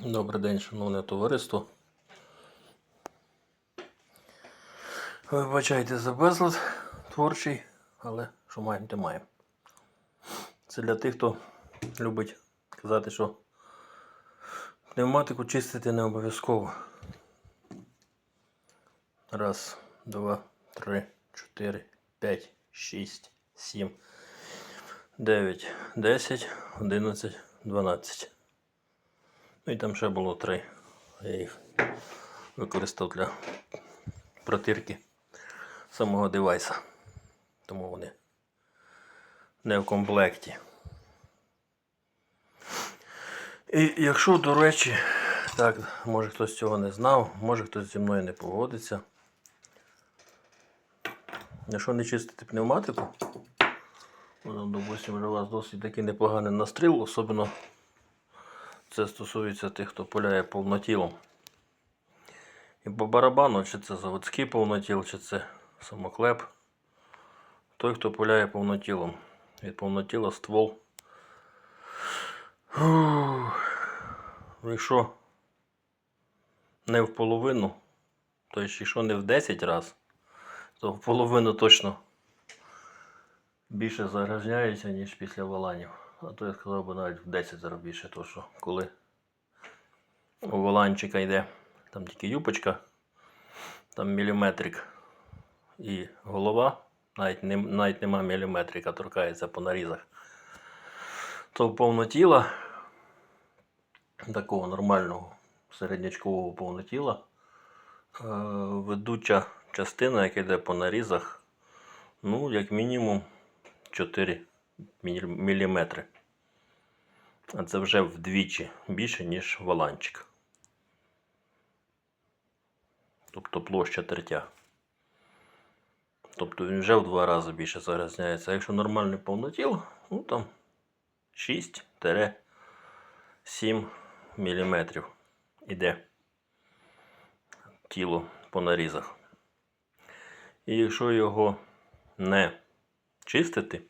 Добрий день, шановне товариство. Вибачайте за безлад творчий, але що маємо, те маємо. Це для тих, хто любить казати, що пневматику чистити не обов'язково. Раз, два, три, чотири, п'ять, шість, сім, дев'ять, десять, одинадцять, дванадцять. Ну і там ще було три. Я їх використав для протирки самого девайса. Тому вони не в комплекті. І якщо, до речі, так, може хтось цього не знав, може хтось зі мною не погодиться. Якщо не чистити пневматику, ну, допустимо, у вас досить такий непоганий настріл, особливо це стосується тих, хто пуляє повнотілом. І по барабану, чи це заводський повнотіл, чи це самоклеп. Той, хто пуляє повнотілом. Від повнотіла ствол. Якщо не в половину, то якщо не в 10 разів, то в половину точно більше загрязняється, ніж після валанів. А то я сказав би навіть в 10 разів більше, то що коли у воланчика йде там тільки юпочка, там міліметрик і голова, навіть, не, навіть нема міліметрика, торкається по нарізах. То повнотіла, такого нормального середнячкового повнотіла, е, ведуча частина, яка йде по нарізах, ну, як мінімум 4 міліметри. А це вже вдвічі більше, ніж валанчик. Тобто площа третя. Тобто він вже в два рази більше загрязняється. Якщо нормальний повнотіл, ну там 6-7 мм іде тіло по нарізах. І якщо його не чистити,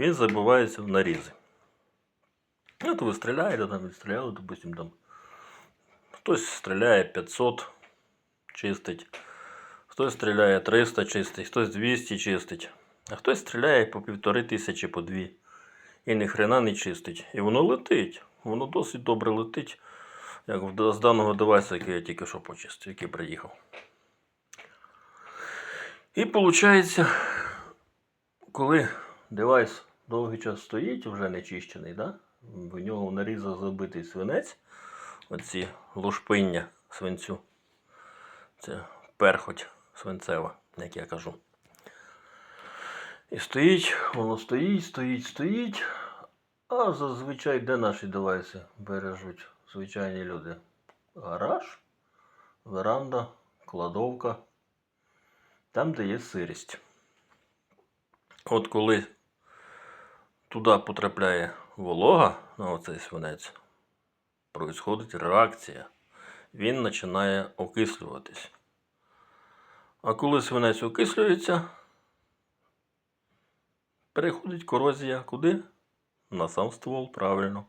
він забивається в нарізи. Ну, то ви стріляєте, там відстріляли, допустим, там. Хтось стріляє 500, чистить, хтось стріляє 300 чистить, хтось 200 чистить, а хтось стріляє по півтори тисячі, по дві. І ні хрена не чистить. І воно летить. Воно досить добре летить, як з даного девайса, який я тільки що почистив, який приїхав. І виходить, коли девайс довгий час стоїть, вже не чищений, да? в нього в нарізах забитий свинець, оці лушпиння свинцю. Це перхоть свинцева, як я кажу. І стоїть, воно стоїть, стоїть, стоїть. А зазвичай де наші девайси бережуть звичайні люди? Гараж, веранда, кладовка, там, де є сирість. От коли туди потрапляє волога на оцей свинець, происходить реакція. Він починає окислюватись. А коли свинець окислюється, переходить корозія куди? На сам ствол, правильно.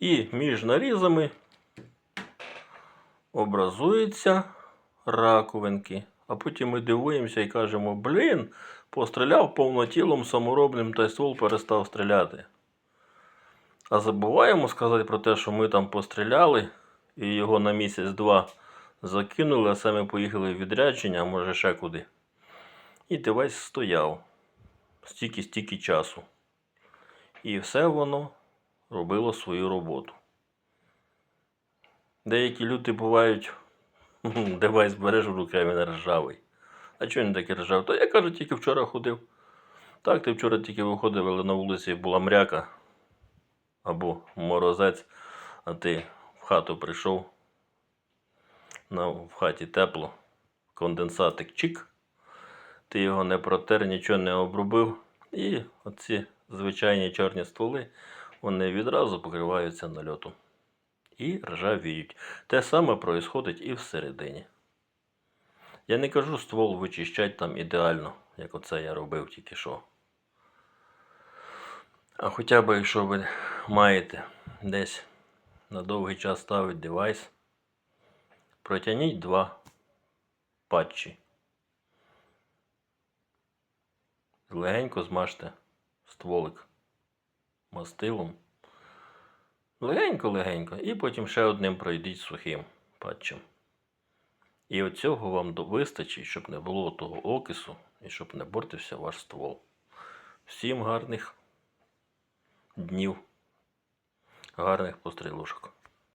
І між нарізами образуються раковинки. А потім ми дивуємося і кажемо, блін, постріляв повнотілом саморобним та й ствол перестав стріляти. А забуваємо сказати про те, що ми там постріляли і його на місяць-два закинули, а самі поїхали в відрядження, а може ще куди. І девайс стояв стільки-стільки часу. І все воно робило свою роботу. Деякі люди бувають, девайс береш в руки, а він ржавий. А чого він такий ржавий? То я кажу, тільки вчора ходив. Так, ти вчора тільки виходив, але на вулиці була мряка або морозець, а ти в хату прийшов, на, в хаті тепло, конденсатик чик, ти його не протер, нічого не обробив. І оці звичайні чорні стволи, вони відразу покриваються нальотом. І ржавіють. Те саме происходить і всередині. Я не кажу ствол вичищать там ідеально, як оце я робив тільки що. А хоча б якщо ви маєте десь на довгий час ставить девайс. Протягніть два патчі. Легенько змажте стволик мастилом. Легенько-легенько. І потім ще одним пройдіть сухим патчем. І оцього вам вистачить, щоб не було того окису і щоб не бортився ваш ствол. Всім гарних днів, гарних пострілушок.